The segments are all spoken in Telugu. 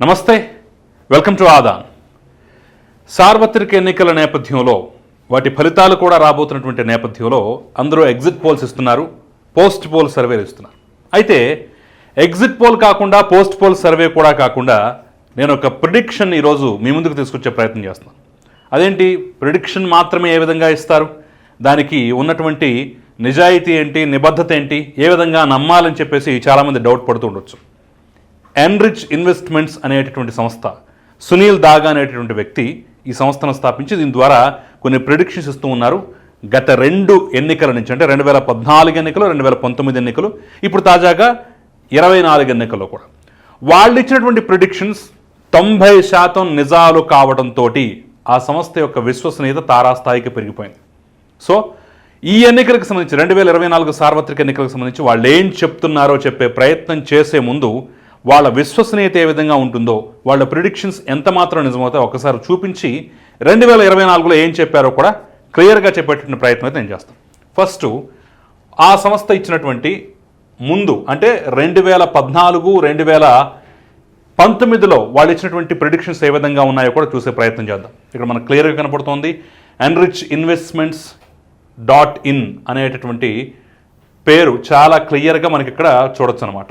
నమస్తే. వెల్కమ్ టు ఆదాన్ సార్వత్రిక ఎన్నికల నేపథ్యంలో వాటి ఫలితాలు కూడా రాబోతున్నటువంటి నేపథ్యంలో అందరూ ఎగ్జిట్ పోల్స్ ఇస్తున్నారు పోస్ట్ పోల్ సర్వేలు ఇస్తున్నారు. అయితే ఎగ్జిట్ పోల్ కాకుండా పోస్ట్ పోల్ సర్వే కూడా కాకుండా నేను ఒక ప్రిడిక్షన్ ఈరోజు మీ ముందుకు తీసుకొచ్చే ప్రయత్నం చేస్తున్నాను. అదేంటి? ప్రిడిక్షన్ మాత్రమే ఏ విధంగా ఇస్తారు? దానికి ఉన్నటువంటి నిజాయితీ ఏంటి? నిబద్ధత ఏంటి? ఏ విధంగా నమ్మాలని చెప్పేసి చాలామంది డౌట్ పడుతూ ఉండొచ్చు. ఎన్రిచ్ ఇన్వెస్ట్మెంట్స్ అనేటటువంటి సంస్థ సునీల్ దాగా అనేటటువంటి వ్యక్తి ఈ సంస్థను స్థాపించి దీని ద్వారా కొన్ని ప్రిడిక్షన్స్ ఇస్తూ ఉన్నారు. గత రెండు ఎన్నికల నుంచి అంటే రెండు వేల పద్నాలుగు ఎన్నికలు రెండు వేల పంతొమ్మిది ఎన్నికలు ఇప్పుడు తాజాగా ఇరవై నాలుగు ఎన్నికల్లో కూడా. వాళ్ళు ఇచ్చినటువంటి ప్రిడిక్షన్స్ తొంభై శాతం నిజాలు కావడంతో ఆ సంస్థ యొక్క విశ్వసనీయత తారాస్థాయికి పెరిగిపోయింది. సో ఈ ఎన్నికలకు సంబంధించి రెండు వేల ఇరవై నాలుగు సార్వత్రిక ఎన్నికలకు సంబంధించి వాళ్ళు ఏం చెప్తున్నారో చెప్పే ప్రయత్నం చేసే ముందు వాళ్ళ విశ్వసనీయత ఏ విధంగా ఉంటుందో వాళ్ళ ప్రిడిక్షన్స్ ఎంత మాత్రం నిజమవుతాయో ఒకసారి చూపించి రెండు వేల ఇరవై నాలుగులో ఏం చెప్పారో కూడా క్లియర్గా చెప్పేటువంటి ప్రయత్నం అయితే నేను చేస్తాను. ఫస్ట్ ఆ సంస్థ ఇచ్చినటువంటి ముందు అంటే రెండు వేల పద్నాలుగు రెండు వేల పంతొమ్మిదిలో వాళ్ళు ఇచ్చినటువంటి ప్రిడిక్షన్స్ ఏ విధంగా ఉన్నాయో కూడా చూసే ప్రయత్నం చేద్దాం. ఇక్కడ మనకు క్లియర్గా కనపడుతోంది ఎన్రిచ్ ఇన్వెస్ట్మెంట్స్ డాట్ ఇన్ అనేటటువంటి పేరు చాలా క్లియర్గా మనకి ఇక్కడ చూడొచ్చు అనమాట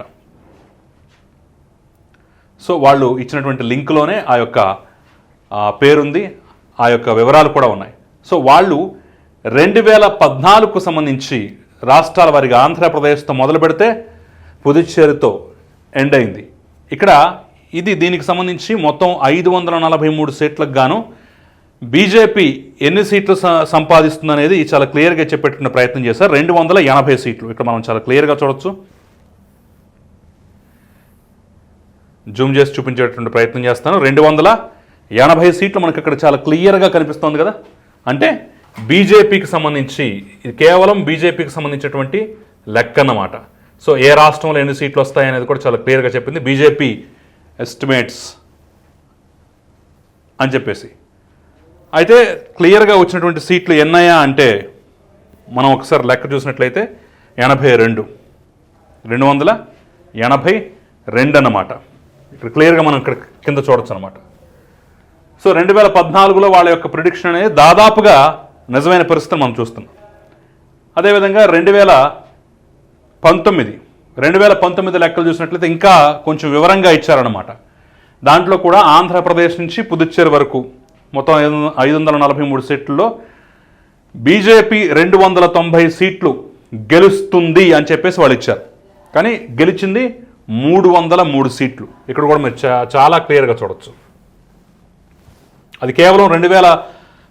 సో వాళ్ళు ఇచ్చినటువంటి లింక్లోనే ఆ యొక్క పేరుంది ఆ యొక్క వివరాలు కూడా ఉన్నాయి. సో వాళ్ళు రెండు వేల పద్నాలుగుకు సంబంధించి రాష్ట్రాల వారిగా ఆంధ్రప్రదేశ్తో మొదలు పెడితే పుదుచ్చేరితో ఎండ్ అయింది. ఇక్కడ ఇది దీనికి సంబంధించి మొత్తం ఐదు వందల నలభై మూడు సీట్లకు గాను బీజేపీ ఎన్ని సీట్లు సంపాదిస్తుంది సంపాదిస్తుందనేది చాలా క్లియర్గా చెప్పేట్టుకునే ప్రయత్నం చేశారు. రెండు వందల ఎనభై సీట్లు. ఇక్కడ మనం చాలా క్లియర్గా చూడొచ్చు. జూమ్ చేసి చూపించేటువంటి ప్రయత్నం చేస్తాను. రెండు వందల ఎనభై సీట్లు మనకి ఇక్కడ చాలా క్లియర్గా కనిపిస్తోంది కదా? అంటే బీజేపీకి సంబంధించి కేవలం బీజేపీకి సంబంధించినటువంటి లెక్క అన్నమాట. సో ఏ రాష్ట్రంలో ఎన్ని సీట్లు వస్తాయి అనేది కూడా చాలా క్లియర్గా చెప్పింది. బీజేపీ ఎస్టిమేట్స్ అని చెప్పేసి. అయితే క్లియర్గా వచ్చినటువంటి సీట్లు ఎన్నయా అంటే మనం ఒకసారి లెక్క చూసినట్లయితే ఎనభై రెండు. రెండు వందల ఎనభై రెండు అన్నమాట. ఇక్కడ క్లియర్గా మనం ఇక్కడ కింద చూడొచ్చు అనమాట సో రెండు వేల పద్నాలుగులో వాళ్ళ యొక్క ప్రిడిక్షన్ అనేది దాదాపుగా నిజమైన పరిస్థితిని మనం చూస్తున్నాం. అదేవిధంగా రెండు వేల పంతొమ్మిది రెండు వేల పంతొమ్మిది లెక్కలు చూసినట్లయితే ఇంకా కొంచెం వివరంగా ఇచ్చారనమాట దాంట్లో కూడా ఆంధ్రప్రదేశ్ నుంచి పుదుచ్చేరి వరకు మొత్తం ఐదు ఐదు వందల నలభై మూడు సీట్లలో బీజేపీ రెండు వందల తొంభై సీట్లు గెలుస్తుంది అని చెప్పేసి వాళ్ళు ఇచ్చారు. కానీ గెలిచింది మూడు వందల మూడు సీట్లు. ఇక్కడ కూడా మీరు చాలా క్లియర్గా చూడొచ్చు. అది కేవలం రెండు వేల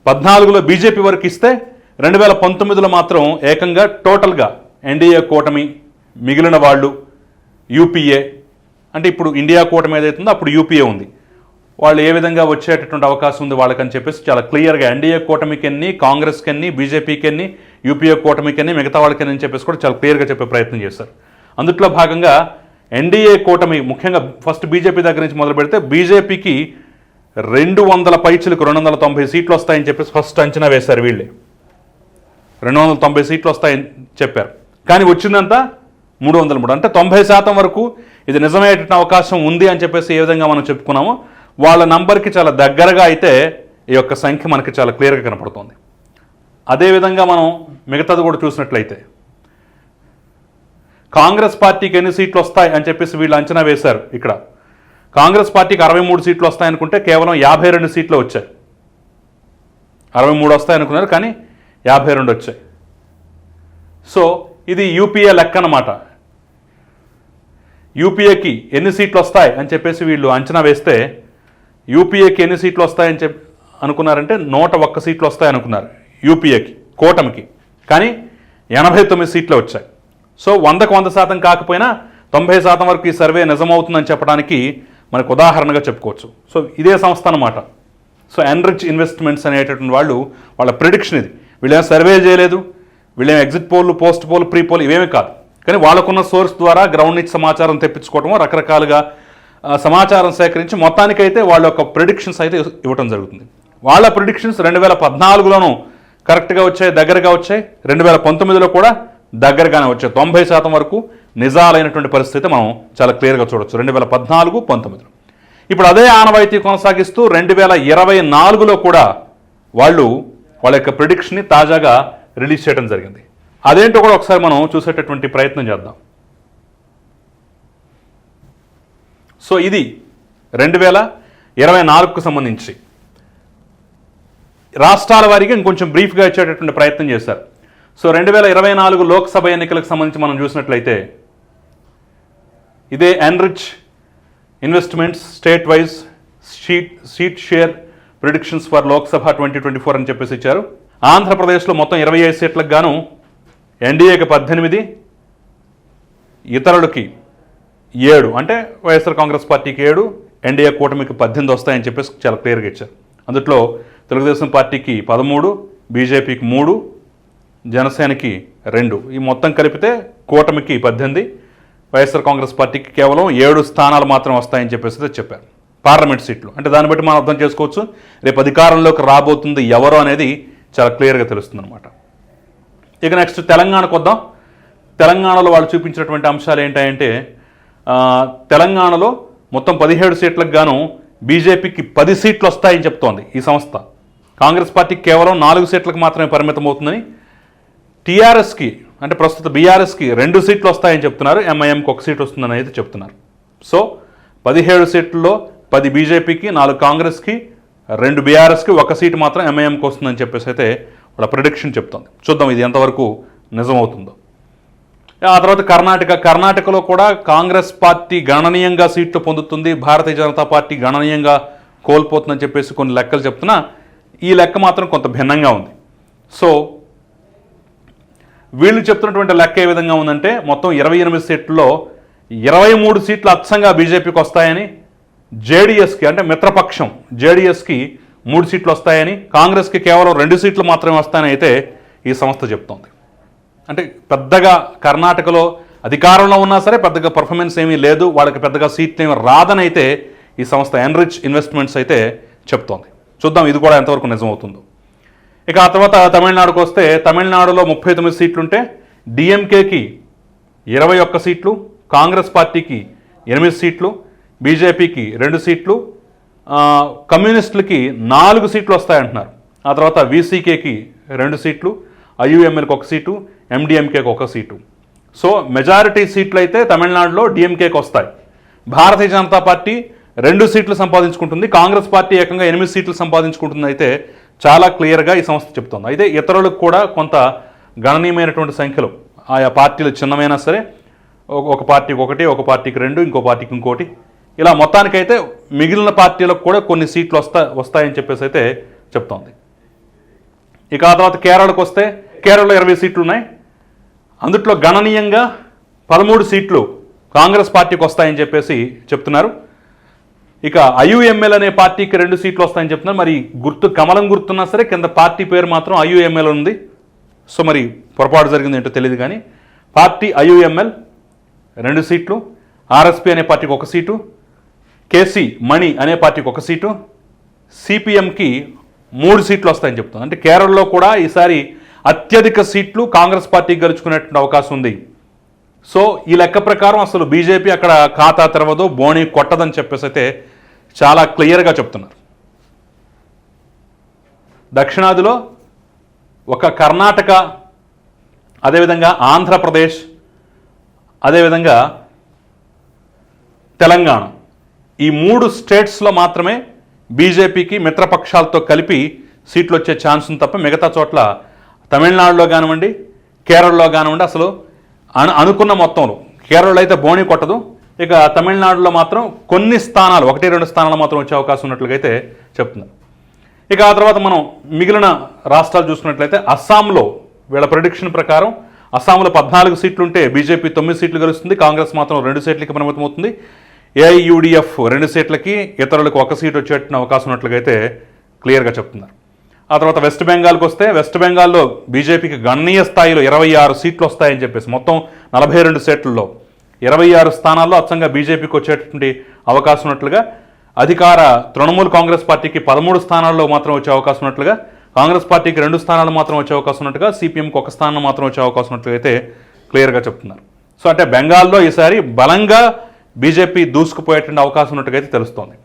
పద్నాలుగులో బీజేపీ వరకు ఇస్తే రెండు వేల పంతొమ్మిదిలో మాత్రం ఏకంగా టోటల్గా ఎన్డీఏ కూటమి మిగిలిన వాళ్ళు యూపీఏ. అంటే ఇప్పుడు ఇండియా కూటమి ఏదైతుందో అప్పుడు యూపీఏ ఉంది. వాళ్ళు ఏ విధంగా వచ్చేటటువంటి అవకాశం ఉంది వాళ్ళకని చెప్పేసి చాలా క్లియర్గా ఎన్డీఏ కూటమికి ఎన్ని కాంగ్రెస్కి ఎన్ని బీజేపీకి ఎన్ని యూపీఏ కూటమికి ఎన్ని మిగతా వాళ్ళకి అని చెప్పేసి కూడా చాలా క్లియర్గా చెప్పే ప్రయత్నం చేశారు. అందుట్లో భాగంగా ఎన్డీఏ కూటమి ముఖ్యంగా ఫస్ట్ బీజేపీ దగ్గర నుంచి మొదలు పెడితే బీజేపీకి రెండు వందల పైచులకు రెండు వందల తొంభై సీట్లు వస్తాయని చెప్పేసి ఫస్ట్ అంచనా వేశారు వీళ్ళే. రెండు వందల తొంభై సీట్లు వస్తాయని చెప్పారు. కానీ వచ్చిందంతా మూడు వందల మూడు. అంటే తొంభై శాతం వరకు ఇది నిజమయ్యేట అవకాశం ఉంది అని చెప్పేసి ఏ విధంగా మనం చెప్పుకున్నామో వాళ్ళ నంబర్కి చాలా దగ్గరగా అయితే ఈ యొక్క సంఖ్య మనకి చాలా క్లియర్గా కనపడుతుంది. అదేవిధంగా మనం మిగతాది కూడా చూసినట్లయితే కాంగ్రెస్ పార్టీకి ఎన్ని సీట్లు వస్తాయి అని చెప్పేసి వీళ్ళు అంచనా వేశారు ఇక్కడ. కాంగ్రెస్ పార్టీకి అరవై మూడు సీట్లు వస్తాయనుకుంటే కేవలం యాభై రెండు సీట్లు వచ్చాయి. అరవై మూడు వస్తాయి అనుకున్నారు కానీ యాభై రెండు వచ్చాయి. సో ఇది యూపీఏ లెక్క అన్నమాట. యూపీఏకి ఎన్ని సీట్లు వస్తాయి అని చెప్పేసి వీళ్ళు అంచనా వేస్తే యూపీఏకి ఎన్ని సీట్లు వస్తాయని చెప్పి అనుకున్నారంటే నూట ఒక్క సీట్లు వస్తాయి అనుకున్నారు యూపీఏకి కూటమికి. కానీ ఎనభై తొమ్మిది సీట్లు వచ్చాయి. సో వందకు వంద శాతం కాకపోయినా తొంభై శాతం వరకు ఈ సర్వే నిజమవుతుందని చెప్పడానికి మనకు ఉదాహరణగా చెప్పుకోవచ్చు. సో ఇదే సంస్థ అన్నమాట. సో ఎన్రిచ్ ఇన్వెస్ట్మెంట్స్ అనేటటువంటి వాళ్ళు వాళ్ళ ప్రిడిక్షన్ ఇది. వీళ్ళేం సర్వే చేయలేదు వీళ్ళేం exit poll post poll pre poll ఇవేమీ కాదు. కానీ వాళ్ళకున్న సోర్స్ ద్వారా గ్రౌండ్ నుంచి సమాచారం తెప్పించుకోవటం రకరకాలుగా సమాచారం సేకరించి మొత్తానికైతే వాళ్ళ యొక్క ప్రిడిక్షన్స్ అయితే ఇవ్వటం జరుగుతుంది. వాళ్ళ ప్రిడిక్షన్స్ రెండు వేల పద్నాలుగులోనూ కరెక్ట్గా వచ్చాయి దగ్గరగా వచ్చాయి. రెండు వేల పంతొమ్మిదిలో కూడా దగ్గరగానే వచ్చే తొంభై శాతం వరకు నిజాలైనటువంటి పరిస్థితి మనం చాలా క్లియర్గా చూడొచ్చు. రెండు వేల పద్నాలుగు పంతొమ్మిదిలో. ఇప్పుడు అదే ఆనవాయితీ కొనసాగిస్తూ రెండు వేల ఇరవై నాలుగులో కూడా వాళ్ళు వాళ్ళ యొక్క ప్రిడిక్షన్ని తాజాగా రిలీజ్ చేయడం జరిగింది. అదేంటో కూడా ఒకసారి మనం చూసేటటువంటి ప్రయత్నం చేద్దాం. సో ఇది రెండు వేల ఇరవై నాలుగుకు సంబంధించి. రాష్ట్రాల వారికి ఇంకొంచెం బ్రీఫ్గా ఇచ్చేటటువంటి ప్రయత్నం చేశారు. సో రెండు వేల ఇరవై నాలుగు లోక్సభ ఎన్నికలకు సంబంధించి మనం చూసినట్లయితే ఇదే Enrich investments state wise sheet seat share predictions for Lok Sabha twenty twenty four అని చెప్పేసి ఇచ్చారు. ఆంధ్రప్రదేశ్లో మొత్తం ఇరవై ఐదు సీట్లకు గాను ఎన్డీఏకి పద్దెనిమిది ఇతరులకి ఏడు అంటే వైఎస్ఆర్ కాంగ్రెస్ పార్టీకి ఏడు ఎన్డీఏ కూటమికి పద్దెనిమిది వస్తాయని చెప్పేసి చాలా క్లియర్గా ఇచ్చారు. అందుట్లో తెలుగుదేశం పార్టీకి పదమూడు బీజేపీకి మూడు జనసేనకి రెండు. ఈ మొత్తం కలిపితే కూటమికి పద్దెనిమిది వైఎస్ఆర్ కాంగ్రెస్ పార్టీకి కేవలం ఏడు స్థానాలు మాత్రం వస్తాయని చెప్పేసి చెప్పారు. పార్లమెంట్ సీట్లు. అంటే దాన్ని బట్టి మనం అర్థం చేసుకోవచ్చు. రేపు అధికారంలోకి రాబోతుంది ఎవరు అనేది చాలా క్లియర్గా తెలుస్తుంది అనమాట ఇక నెక్స్ట్ తెలంగాణకు వద్దాం. తెలంగాణలో వాళ్ళు చూపించినటువంటి అంశాలు ఏంటంటే తెలంగాణలో మొత్తం పదిహేడు సీట్లకు గాను బీజేపీకి పది సీట్లు వస్తాయని చెప్తోంది ఈ సంస్థ. కాంగ్రెస్ పార్టీకి కేవలం నాలుగు సీట్లకు మాత్రమే పరిమితం అవుతుందని టీఆర్ఎస్కి అంటే ప్రస్తుత బీఆర్ఎస్కి రెండు సీట్లు వస్తాయని చెప్తున్నారు. ఎంఐఎంకి ఒక సీట్ వస్తుందని అయితే చెప్తున్నారు. సో పదిహేడు సీట్లలో పది బీజేపీకి నాలుగు కాంగ్రెస్కి రెండు బీఆర్ఎస్కి ఒక సీటు మాత్రం ఎంఐఎంకి వస్తుందని చెప్పేసి అయితే వాళ్ళ ప్రిడిక్షన్ చెప్తుంది. చూద్దాం ఇది ఎంతవరకు నిజమవుతుందో. ఆ తర్వాత కర్ణాటక కర్ణాటకలో కూడా కాంగ్రెస్ పార్టీ గణనీయంగా సీట్లు పొందుతుంది. భారతీయ జనతా పార్టీ గణనీయంగా కోల్పోతుందని చెప్పేసి కొన్ని లెక్కలు చెప్తున్నా. ఈ లెక్క మాత్రం కొంత భిన్నంగా ఉంది. సో వీళ్ళు చెప్తున్నటువంటి లెక్క ఏ విధంగా ఉందంటే మొత్తం ఇరవై ఎనిమిది సీట్లలో ఇరవై మూడు సీట్లు అచ్చంగా బీజేపీకి వస్తాయని జేడీఎస్కి అంటే మిత్రపక్షం జేడీఎస్కి మూడు సీట్లు వస్తాయని కాంగ్రెస్కి కేవలం రెండు సీట్లు మాత్రమే వస్తాయని అయితే ఈ సంస్థ చెప్తోంది. అంటే పెద్దగా కర్ణాటకలో అధికారంలో ఉన్నా సరే పెద్దగా పర్ఫార్మెన్స్ ఏమీ లేదు వాళ్ళకి పెద్దగా సీట్లు ఏమి రాదని అయితే ఈ సంస్థ ఎన్రిచ్ ఇన్వెస్ట్మెంట్స్ అయితే చెప్తోంది. చూద్దాం ఇది కూడా ఎంతవరకు నిజమవుతుందో. ఇక ఆ తర్వాత తమిళనాడుకు వస్తే తమిళనాడులో ముప్పై తొమ్మిది సీట్లుంటే డిఎంకేకి ఇరవై ఒక్క సీట్లు కాంగ్రెస్ పార్టీకి ఎనిమిది సీట్లు బీజేపీకి రెండు సీట్లు కమ్యూనిస్టులకి నాలుగు సీట్లు వస్తాయంటున్నారు. ఆ తర్వాత వీసీకేకి రెండు సీట్లు ఐయుఎంఎల్కి ఒక సీటు ఎండిఎంకేకి ఒక సీటు. సో మెజారిటీ సీట్లు అయితే తమిళనాడులో డిఎంకేకి వస్తాయి. భారతీయ జనతా పార్టీ రెండు సీట్లు సంపాదించుకుంటుంది కాంగ్రెస్ పార్టీ ఏకంగా ఎనిమిది సీట్లు సంపాదించుకుంటుంది అయితే చాలా క్లియర్గా ఈ సంస్థ చెప్తోంది. అయితే ఇతరులకు కూడా కొంత గణనీయమైనటువంటి సంఖ్యలో ఆయా పార్టీలు చిన్నమైనా సరే ఒక- ఒక పార్టీకి ఒకటి ఒక పార్టీకి రెండు ఇంకో పార్టీకి ఇంకోటి. ఇలా మొత్తానికైతే మిగిలిన పార్టీలకు కూడా కొన్ని సీట్లు వస్తా వస్తాయని చెప్పేసి అయితే చెప్తోంది. ఇక ఆ తర్వాత కేరళకు వస్తే కేరళలో ఇరవై సీట్లు ఉన్నాయి. అందుట్లో గణనీయంగా పదమూడు సీట్లు కాంగ్రెస్ పార్టీకి వస్తాయని చెప్పేసి చెప్తున్నారు. ఇక ఐయుఎంఎల్ అనే పార్టీకి రెండు సీట్లు వస్తాయని చెప్తున్నారు. మరి గుర్తు కమలం గుర్తున్నా సరే కింద పార్టీ పేరు మాత్రం ఐయుఎంఎల్ ఉంది. సో మరి పొరపాటు జరిగింది ఏంటో తెలియదు కానీ పార్టీ ఐయుఎంఎల్ రెండు సీట్లు ఆర్ఎస్పి అనే పార్టీకి ఒక సీటు కేసీ మణి అనే పార్టీకి ఒక సీటు సిపిఎంకి మూడు సీట్లు వస్తాయని చెప్తుంది అంటే కేరళలో కూడా ఈసారి అత్యధిక సీట్లు కాంగ్రెస్ పార్టీకి గెలుచుకునేటువంటి అవకాశం ఉంది. సో ఈ లెక్క ప్రకారం అసలు బీజేపీ అక్కడ ఖాతా తెరవదు బోణి కొట్టదని చెప్పేసి అయితే చాలా క్లియర్గా చెప్తున్నారు. దక్షిణాదిలో ఒక కర్ణాటక అదేవిధంగా ఆంధ్రప్రదేశ్ అదేవిధంగా తెలంగాణ. ఈ మూడు స్టేట్స్లో మాత్రమే బీజేపీకి మిత్రపక్షాలతో కలిపి సీట్లు వచ్చే ఛాన్స్ ఉంది తప్ప మిగతా చోట్ల తమిళనాడులో కానివ్వండి కేరళలో కానివ్వండి అసలు అను అనుకున్న మొత్తంలో. కేరళలో అయితే బోణి కొట్టదు. ఇక తమిళనాడులో మాత్రం కొన్ని స్థానాలు ఒకటి రెండు స్థానాలు మాత్రం వచ్చే అవకాశం ఉన్నట్లుగైతే అయితే చెప్తున్నారు. ఇక ఆ తర్వాత మనం మిగిలిన రాష్ట్రాలు చూసుకున్నట్లయితే అస్సాంలో వీళ్ళ ప్రొడిక్షన్ ప్రకారం అస్సాంలో పద్నాలుగు సీట్లు ఉంటే బీజేపీ తొమ్మిది సీట్లు గెలుస్తుంది కాంగ్రెస్ మాత్రం రెండు సీట్లకి పరిమితం అవుతుంది ఏఐయుడిఎఫ్ రెండు సీట్లకి ఇతరులకు ఒక సీట్ వచ్చేట అవకాశం ఉన్నట్లుగైతే అయితే క్లియర్గా చెప్తున్నారు. ఆ తర్వాత వెస్ట్ బెంగాల్కి వస్తే వెస్ట్ బెంగాల్లో బీజేపీకి గణనీయ స్థాయిలో ఇరవై ఆరు సీట్లు వస్తాయని చెప్పేసి మొత్తం నలభై రెండు సీట్లలో ఇరవై ఆరు స్థానాల్లో అచ్చంగా బీజేపీకి వచ్చేటటువంటి అవకాశం ఉన్నట్లుగా అధికార తృణమూల్ కాంగ్రెస్ పార్టీకి పదమూడు స్థానాల్లో మాత్రం వచ్చే అవకాశం ఉన్నట్లుగా కాంగ్రెస్ పార్టీకి రెండు స్థానాలు మాత్రం వచ్చే అవకాశం ఉన్నట్టుగా సిపిఎంకి ఒక స్థానం మాత్రం వచ్చే అవకాశం ఉన్నట్లుగా అయితే క్లియర్గా చెప్తున్నారు. సో అంటే బెంగాల్లో ఈసారి బలంగా బీజేపీ దూసుకుపోయేటువంటి అవకాశం ఉన్నట్టుగా అయితే తెలుస్తోంది.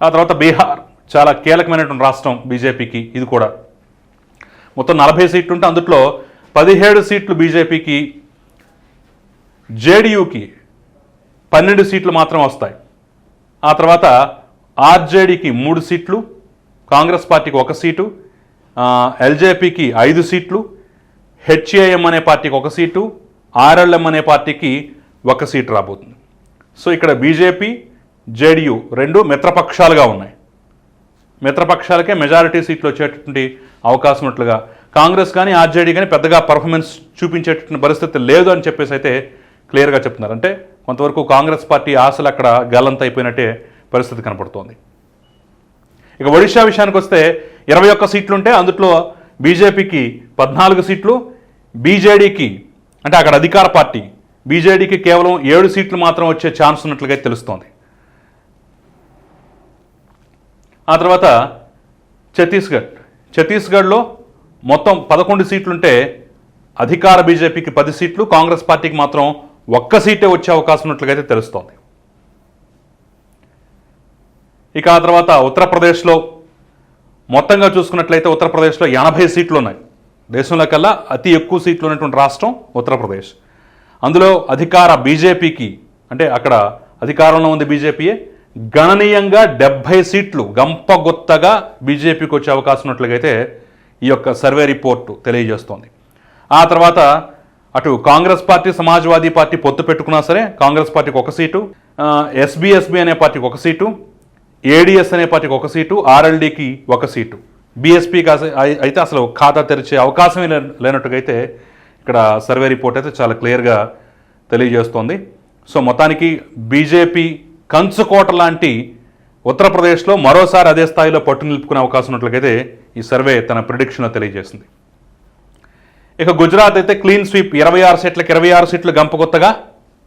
ఆ తర్వాత బీహార్ చాలా కీలకమైనటువంటి రాష్ట్రం బీజేపీకి ఇది కూడా. మొత్తం నలభై సీట్లు ఉంటే అందుట్లో పదిహేడు సీట్లు బీజేపీకి జేడీయూకి పన్నెండు సీట్లు మాత్రం వస్తాయి. ఆ తర్వాత ఆర్జేడీకి మూడు సీట్లు కాంగ్రెస్ పార్టీకి ఒక సీటు ఎల్జేపీకి ఐదు సీట్లు హెచ్ఏఎం అనే పార్టీకి ఒక సీటు ఆర్ఎల్ఎం అనే పార్టీకి ఒక సీటు రాబోతుంది. సో ఇక్కడ బీజేపీ జేడీయూ రెండు మిత్రపక్షాలుగా ఉన్నాయి. మిత్రపక్షాలకే మెజారిటీ సీట్లు వచ్చేటటువంటి అవకాశం ఉన్నట్లుగా కాంగ్రెస్ కానీ ఆర్జేడీ కానీ పెద్దగా పర్ఫార్మెన్స్ చూపించేటటువంటి పరిస్థితి లేదు అని చెప్పేసి అయితే క్లియర్గా చెప్తున్నారు. అంటే కొంతవరకు కాంగ్రెస్ పార్టీ ఆశలు అక్కడ గల్లంత అయిపోయినట్టే పరిస్థితి కనపడుతోంది. ఇక ఒడిషా విషయానికి వస్తే ఇరవై ఒక్క సీట్లు ఉంటే అందులో బీజేపీకి పద్నాలుగు సీట్లు బీజేడీకి అంటే అక్కడ అధికార పార్టీ బీజేడీకి కేవలం ఏడు సీట్లు మాత్రం వచ్చే ఛాన్స్ ఉన్నట్లుగా తెలుస్తోంది. ఆ తర్వాత ఛత్తీస్గఢ్. ఛత్తీస్గఢ్లో మొత్తం పదకొండు సీట్లుంటే అధికార బీజేపీకి పది సీట్లు కాంగ్రెస్ పార్టీకి మాత్రం ఒక్క సీటే వచ్చే అవకాశం ఉన్నట్లుగా అయితే తెలుస్తోంది. ఇక ఆ తర్వాత ఉత్తరప్రదేశ్లో మొత్తంగా చూసుకున్నట్లయితే ఉత్తరప్రదేశ్లో ఎనభై సీట్లు ఉన్నాయి దేశంలో కల్లా అతి ఎక్కువ సీట్లు ఉన్నటువంటి రాష్ట్రం ఉత్తరప్రదేశ్. అందులో అధికార బీజేపీకి అంటే అక్కడ అధికారంలో ఉంది బీజేపీయే గణనీయంగా డెబ్భై సీట్లు గంపగొత్తగా బీజేపీకి వచ్చే అవకాశం ఉన్నట్లుగా అయితే ఈ యొక్క సర్వే రిపోర్టు తెలియజేస్తోంది. ఆ తర్వాత అటు కాంగ్రెస్ పార్టీ సమాజ్వాదీ పార్టీ పొత్తు పెట్టుకున్నా సరే కాంగ్రెస్ పార్టీకి ఒక సీటు ఎస్బీఎస్బీ అనే పార్టీకి ఒక సీటు ఏడిఎస్ అనే పార్టీకి ఒక సీటు ఆర్ఎల్డీకి ఒక సీటు. బీఎస్పీకి అయితే అసలు ఖాతా తెరిచే అవకాశమే లే- లేనట్టుగా అయితే ఇక్కడ సర్వే రిపోర్ట్ అయితే చాలా క్లియర్గా తెలియజేస్తోంది. సో మొత్తానికి బీజేపీ కంచుకోట లాంటి ఉత్తరప్రదేశ్లో మరోసారి అదే స్థాయిలో పట్టు నిలుపుకునే అవకాశం ఉన్నట్లయితే ఈ సర్వే తన ప్రిడిక్షన్లో తెలియజేసింది. ఇక గుజరాత్ అయితే క్లీన్ స్వీప్. ఇరవై ఆరు సీట్లకు ఇరవై ఆరు సీట్లు గంపకొత్తగా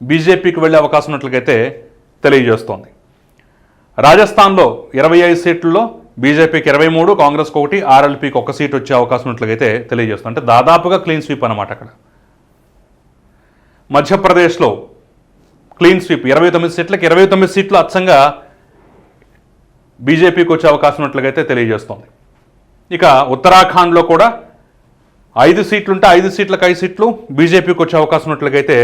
బీజేపీకి వెళ్ళే అవకాశం ఉన్నట్లయితే తెలియజేస్తోంది. రాజస్థాన్లో ఇరవై ఐదు సీట్లలో బీజేపీకి ఇరవై మూడు కాంగ్రెస్కి ఒకటి ఆర్ఎల్పీకి ఒక సీట్ వచ్చే అవకాశం ఉన్నట్లయితే తెలియజేస్తుంది. అంటే దాదాపుగా క్లీన్ స్వీప్ అన్నమాట అక్కడ. మధ్యప్రదేశ్లో క్లీన్ స్వీప్. ఇరవై తొమ్మిది సీట్లకు ఇరవై తొమ్మిది సీట్లు అచ్చంగా బీజేపీకి వచ్చే అవకాశం ఉన్నట్లుగైతే తెలియజేస్తోంది. ఇక ఉత్తరాఖండ్లో కూడా ఐదు సీట్లుంటే ఐదు సీట్లకు ఐదు సీట్లు బీజేపీకి వచ్చే అవకాశం ఉన్నట్లుగైతే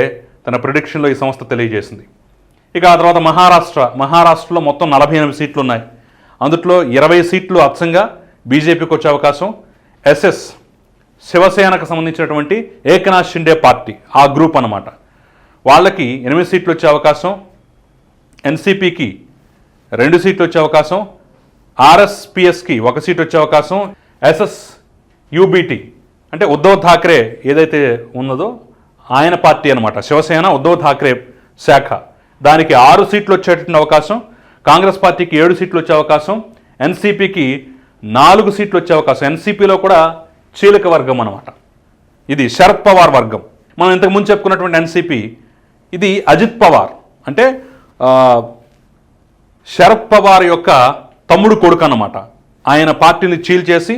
తన ప్రిడిక్షన్లో ఈ సంస్థ తెలియజేసింది. ఇక ఆ తర్వాత మహారాష్ట్ర మహారాష్ట్రలో మొత్తం నలభై ఎనిమిది సీట్లు ఉన్నాయి అందుట్లో ఇరవై సీట్లు అచ్చంగా బీజేపీకి వచ్చే అవకాశం ఎస్ఎస్ శివసేనకు సంబంధించినటువంటి ఏకనాథ్ షిండే పార్టీ ఆ గ్రూప్ అన్నమాట. వాళ్ళకి ఎనిమిది సీట్లు వచ్చే అవకాశం ఎన్సీపీకి రెండు సీట్లు వచ్చే అవకాశం ఆర్ఎస్పిఎస్కి ఒక సీట్ వచ్చే అవకాశం ఎస్ఎస్ యూబీటీ అంటే ఉద్ధవ్ ఠాక్రే ఏదైతే ఉన్నదో ఆయన పార్టీ అనమాట శివసేన ఉద్ధవ్ ఠాక్రే శాఖ. దానికి ఆరు సీట్లు వచ్చేటటువంటి అవకాశం కాంగ్రెస్ పార్టీకి ఏడు సీట్లు వచ్చే అవకాశం ఎన్సీపీకి నాలుగు సీట్లు వచ్చే అవకాశం. ఎన్సీపీలో కూడా చీలక వర్గం అనమాట ఇది శరద్ పవార్ వర్గం. మనం ఇంతకు ముందు చెప్పుకున్నటువంటి ఎన్సీపీ ఇది అజిత్ పవార్. అంటే శరద్ పవార్ యొక్క తమ్ముడు కొడుకు అన్నమాట. ఆయన పార్టీని చీల్ చేసి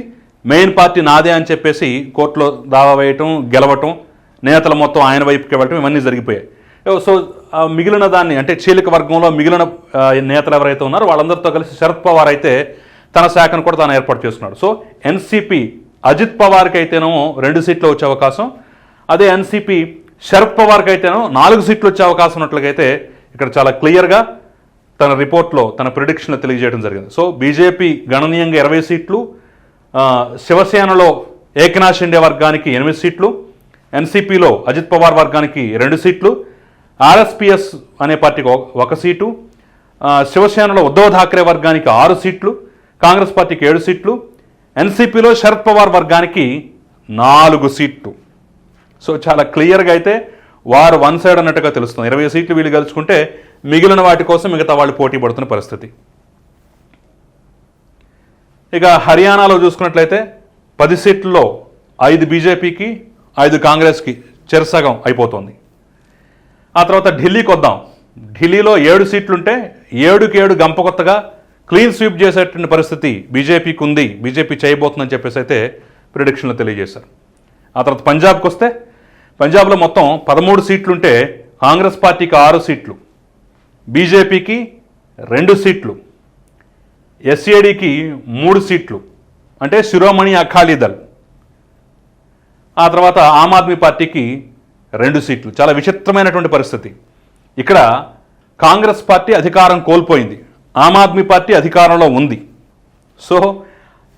మెయిన్ పార్టీ నాదే అని చెప్పేసి కోర్టులో దావా వేయటం గెలవటం నేతలు మొత్తం ఆయన వైపుకి వెళ్ళటం ఇవన్నీ జరిగిపోయాయి. సో మిగిలిన దాన్ని అంటే చీలిక వర్గంలో మిగిలిన నేతలు ఎవరైతే ఉన్నారో వాళ్ళందరితో కలిసి శరద్ పవార్ అయితే తన శాఖను కూడా తాను ఏర్పాటు చేస్తున్నాడు. సో ఎన్సీపీ అజిత్ పవార్కి అయితేనో రెండు సీట్లు వచ్చే అవకాశం అదే ఎన్సీపీ శరద్ పవార్కి అయితేనో నాలుగు సీట్లు వచ్చే అవకాశం ఉన్నట్లుగైతే ఇక్కడ చాలా క్లియర్గా తన రిపోర్ట్లో తన ప్రిడిక్షన్లో తెలియజేయడం జరిగింది. సో బీజేపీ గణనీయంగా ఇరవై సీట్లు శివసేనలో ఏకనాథ్ షిండే వర్గానికి ఎనిమిది సీట్లు ఎన్సీపీలో అజిత్ పవార్ వర్గానికి రెండు సీట్లు ఆర్ఎస్పిఎస్ అనే పార్టీకి ఒక- ఒక సీటు శివసేనలో ఉద్ధవ్ ఠాక్రే వర్గానికి ఆరు సీట్లు కాంగ్రెస్ పార్టీకి ఏడు సీట్లు ఎన్సీపీలో శరద్ పవార్ వర్గానికి నాలుగు సీట్లు. సో చాలా క్లియర్గా అయితే వారు వన్ సైడ్ అన్నట్టుగా తెలుస్తుంది. ఇరవై సీట్లు వీళ్ళు గెలుచుకుంటే మిగిలిన వాటి కోసం మిగతా వాళ్ళు పోటీ పడుతున్న పరిస్థితి. ఇక హర్యానాలో చూసుకున్నట్లయితే పది సీట్లలో ఐదు బీజేపీకి ఐదు కాంగ్రెస్కి చెరసగం అయిపోతుంది. ఆ తర్వాత ఢిల్లీకి వద్దాం. ఢిల్లీలో ఏడు సీట్లుంటే ఏడుకి ఏడు గంపకొత్తగా క్లీన్ స్వీప్ చేసేటువంటి పరిస్థితి బీజేపీకి ఉంది. బీజేపీ చేయబోతుందని చెప్పేసి అయితే ప్రిడిక్షన్లు తెలియజేశారు. ఆ తర్వాత పంజాబ్కి వస్తే పంజాబ్లో మొత్తం పదమూడు సీట్లుంటే కాంగ్రెస్ పార్టీకి ఆరు సీట్లు బీజేపీకి రెండు సీట్లు ఎస్ఏడికి మూడు సీట్లు. అంటే శిరోమణి అకాలీదల్ ఆ తర్వాత ఆమ్ ఆద్మీ పార్టీకి రెండు సీట్లు. చాలా విచిత్రమైనటువంటి పరిస్థితి. ఇక్కడ కాంగ్రెస్ పార్టీ అధికారం కోల్పోయింది. ఆమ్ ఆద్మీ పార్టీ అధికారంలో ఉంది. సో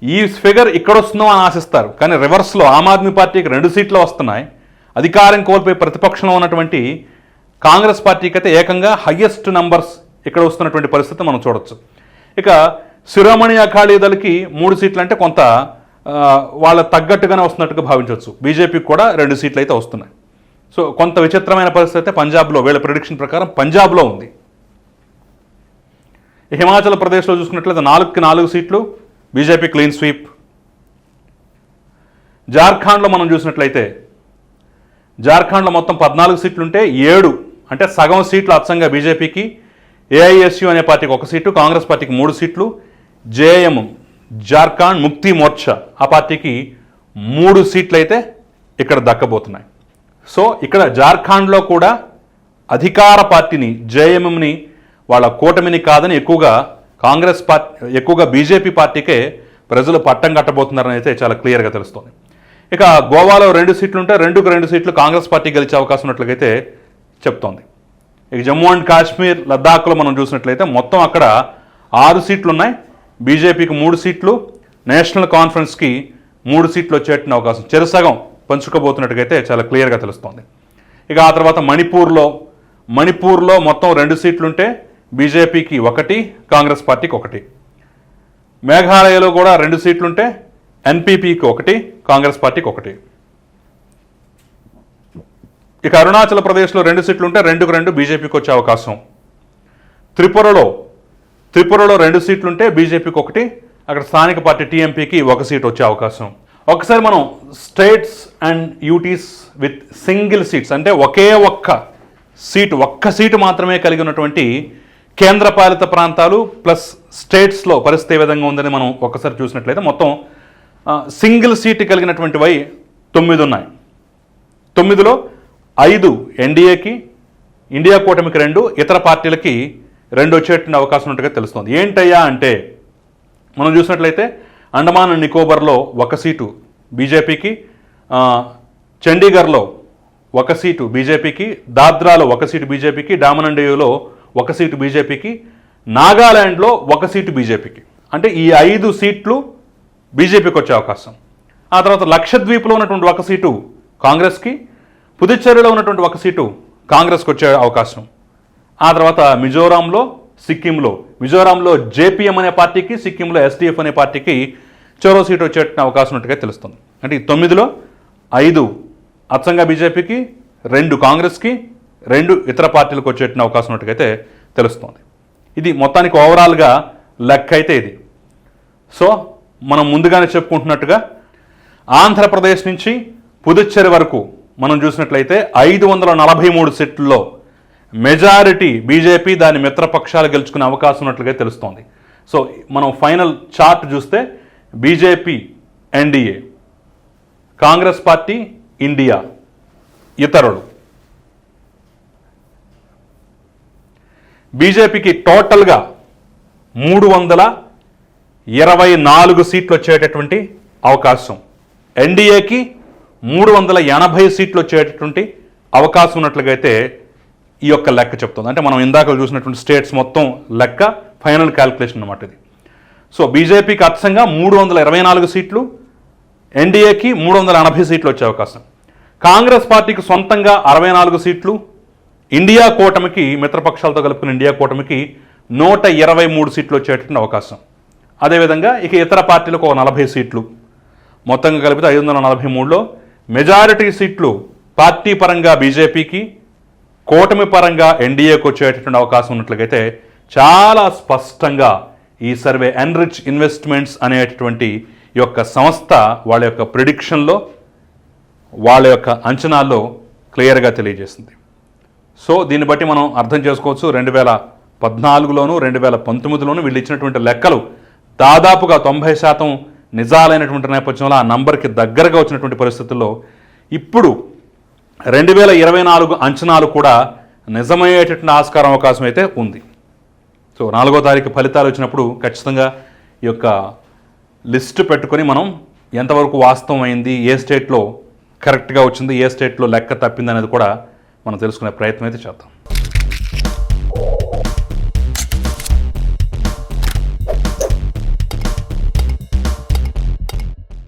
ఈ ఫిగర్ ఇక్కడొస్తుందో అని ఆశిస్తారు. కానీ రివర్స్లో ఆమ్ ఆద్మీ పార్టీకి రెండు సీట్లు వస్తున్నాయి. అధికారం కోల్పోయి ప్రతిపక్షంలో ఉన్నటువంటి కాంగ్రెస్ పార్టీకి అయితే ఏకంగా హయ్యెస్ట్ నంబర్స్ ఇక్కడ వస్తున్నటువంటి పరిస్థితి మనం చూడొచ్చు. ఇక శిరోమణి అకాలీదళకి మూడు సీట్లు అంటే కొంత వాళ్ళ తగ్గట్టుగానే వస్తున్నట్టుగా భావించవచ్చు. బీజేపీకి కూడా రెండు సీట్లు అయితే వస్తున్నాయి. సో కొంత విచిత్రమైన పరిస్థితి అయితే పంజాబ్లో వీళ్ళ ప్రిడిక్షన్ ప్రకారం పంజాబ్లో ఉంది. హిమాచల్ ప్రదేశ్లో చూసుకున్నట్లయితే నాలుగుకి నాలుగు సీట్లు బీజేపీ క్లీన్ స్వీప్. జార్ఖండ్లో మనం చూసినట్లయితే జార్ఖండ్లో మొత్తం పద్నాలుగు సీట్లు ఉంటే ఏడు అంటే సగం సీట్లు అచ్చంగా బీజేపీకి ఏఐఎస్యు అనే పార్టీకి ఒక సీటు కాంగ్రెస్ పార్టీకి మూడు సీట్లు జేఎం జార్ఖండ్ ముక్తి మోర్చా ఆ పార్టీకి మూడు సీట్లు అయితే ఇక్కడ దక్కబోతున్నాయి. సో ఇక్కడ జార్ఖండ్లో కూడా అధికార పార్టీని జేఎంఎంని వాళ్ళ కూటమిని కాదని ఎక్కువగా కాంగ్రెస్ పార్టీ ఎక్కువగా బీజేపీ పార్టీకే ప్రజలు పట్టం కట్టబోతున్నారని అయితే చాలా క్లియర్గా తెలుస్తుంది. ఇక గోవాలో రెండు సీట్లు ఉంటే రెండుకు రెండు సీట్లు కాంగ్రెస్ పార్టీ గెలిచే అవకాశం ఉన్నట్లయితే చెప్తోంది. ఇక జమ్మూ అండ్ కాశ్మీర్ లద్దాఖ్లో మనం చూసినట్లయితే మొత్తం అక్కడ ఆరు సీట్లు ఉన్నాయి బీజేపీకి మూడు సీట్లు నేషనల్ కాన్ఫరెన్స్కి మూడు సీట్లు వచ్చేట అవకాశం. చెరుసగం పంచుకోబోతున్నట్టుగా అయితే చాలా క్లియర్గా తెలుస్తోంది. ఇక ఆ తర్వాత మణిపూర్లో మణిపూర్లో మొత్తం రెండు సీట్లుంటే బీజేపీకి ఒకటి కాంగ్రెస్ పార్టీకి ఒకటి. మేఘాలయలో కూడా రెండు సీట్లుంటే ఎన్పీపీకి ఒకటి కాంగ్రెస్ పార్టీకి ఒకటి. ఇక అరుణాచల్ ప్రదేశ్లో రెండు సీట్లుంటే రెండుకు రెండు బీజేపీకి వచ్చే అవకాశం. త్రిపురలో త్రిపురలో రెండు సీట్లుంటే బీజేపీకి ఒకటి అక్కడ స్థానిక పార్టీ టీఎంపీకి ఒక సీట్ వచ్చే అవకాశం. ఒకసారి మనం states and UTs with single seats అంటే ఒకే ఒక్క సీటు ఒక్క సీటు మాత్రమే కలిగి ఉన్నటువంటి కేంద్రపాలిత ప్రాంతాలు ప్లస్ స్టేట్స్లో పరిస్థితి ఏ విధంగా ఉందని మనం ఒకసారి చూసినట్లయితే మొత్తం సింగిల్ సీటు కలిగినటువంటివై తొమ్మిది ఉన్నాయి తొమ్మిదిలో ఐదు ఎన్డీఏకి ఇండియా కూటమికి రెండు ఇతర పార్టీలకి రెండు వచ్చేటువంటి అవకాశం ఉన్నట్టుగా తెలుస్తుంది. ఏంటయ్యా అంటే మనం చూసినట్లయితే అండమాన్ అండ్ నికోబార్లో ఒక సీటు బీజేపీకి చండీగఢ్లో ఒక సీటు బీజేపీకి దాద్రాలో ఒక సీటు బీజేపీకి డామన్ అండ్ ఒక సీటు బీజేపీకి నాగాల్యాండ్లో ఒక సీటు బీజేపీకి. అంటే ఈ ఐదు సీట్లు బీజేపీకి వచ్చే అవకాశం. ఆ తర్వాత లక్షద్వీప్లో ఉన్నటువంటి ఒక సీటు కాంగ్రెస్కి పుదుచ్చేరిలో ఉన్నటువంటి ఒక సీటు కాంగ్రెస్కి వచ్చే అవకాశం. ఆ తర్వాత మిజోరాంలో సిక్కింలో. మిజోరాంలో జేపీఎం అనే పార్టీకి సిక్కింలో ఎస్డిఎఫ్ అనే పార్టీకి చోరో సీటు వచ్చే అవకాశం ఉన్నట్టుగా తెలుస్తుంది. అంటే ఈ తొమ్మిదిలో ఐదు అచ్చంగా బీజేపీకి రెండు కాంగ్రెస్కి రెండు ఇతర పార్టీలకు వచ్చే అవకాశం ఉన్నట్టుగా తెలుస్తోంది. ఇది మొత్తానికి ఓవరాల్గా లెక్క అయితే ఇది. సో మనం ముందుగానే చెప్పుకుంటున్నట్టుగా ఆంధ్రప్రదేశ్ నుంచి పుదుచ్చేరి వరకు మనం చూసినట్లయితే ఐదు వందల నలభై మూడు సెట్లలో మెజారిటీ బీజేపీ దాని మిత్రపక్షాలు గెలుచుకునే అవకాశం ఉన్నట్లుగా తెలుస్తోంది. సో మనం ఫైనల్ చార్ట్ చూస్తే BJP NDA Congress party India ఇతరులు. బీజేపీకి టోటల్గా మూడు వందల ఇరవై నాలుగు సీట్లు వచ్చేటటువంటి అవకాశం. ఎన్డీఏకి మూడు వందల ఎనభై సీట్లు వచ్చేటటువంటి అవకాశం ఉన్నట్లుగా అయితే ఈ యొక్క లెక్క చెప్తుంది. అంటే మనం ఇందాక చూసినటువంటి స్టేట్స్ మొత్తం లెక్క ఫైనల్ క్యాల్కులేషన్ అనమాట ఇది. సో బీజేపీకి అచ్చంగా మూడు వందల ఇరవై నాలుగు సీట్లు ఎన్డీఏకి మూడు వందల ఎనభై సీట్లు వచ్చే అవకాశం. కాంగ్రెస్ పార్టీకి సొంతంగా అరవై నాలుగు సీట్లు ఇండియా కూటమికి మిత్రపక్షాలతో కలుపుకున్న ఇండియా కూటమికి నూట ఇరవై మూడు సీట్లు వచ్చేటువంటి అవకాశం. అదేవిధంగా ఇక ఇతర పార్టీలకు ఒక నలభై సీట్లు. మొత్తంగా కలిపితే ఐదు వందల నలభై మూడులో మెజారిటీ సీట్లు పార్టీ పరంగా బీజేపీకి కూటమి పరంగా ఎన్డీఏకి వచ్చేటటువంటి అవకాశం ఉన్నట్లయితే చాలా స్పష్టంగా ఈ సర్వే ఎన్రిచ్ ఇన్వెస్ట్మెంట్స్ అనేటటువంటి ఈ యొక్క సంస్థ వాళ్ళ యొక్క ప్రిడిక్షన్లో వాళ్ళ యొక్క అంచనాల్లో క్లియర్గా తెలియజేసింది. సో దీన్ని బట్టి మనం అర్థం చేసుకోవచ్చు రెండు వేల పద్నాలుగులోను రెండు వేల పంతొమ్మిదిలోను వీళ్ళు ఇచ్చినటువంటి లెక్కలు దాదాపుగా తొంభై శాతం నిజాలైనటువంటి నేపథ్యంలో ఆ నంబర్కి దగ్గరగా వచ్చినటువంటి పరిస్థితుల్లో ఇప్పుడు రెండు వేల ఇరవై నాలుగు అంచనాలు కూడా నిజమయ్యేటటువంటి ఆస్కారం అవకాశం అయితే ఉంది. సో నాలుగో తారీఖు ఫలితాలు వచ్చినప్పుడు ఖచ్చితంగా ఈ యొక్క లిస్ట్ పెట్టుకొని మనం ఎంతవరకు వాస్తవం అయింది ఏ స్టేట్లో కరెక్ట్గా వచ్చింది ఏ స్టేట్లో లెక్క తప్పింది అనేది కూడా మనం తెలుసుకునే ప్రయత్నం అయితే చేద్దాం.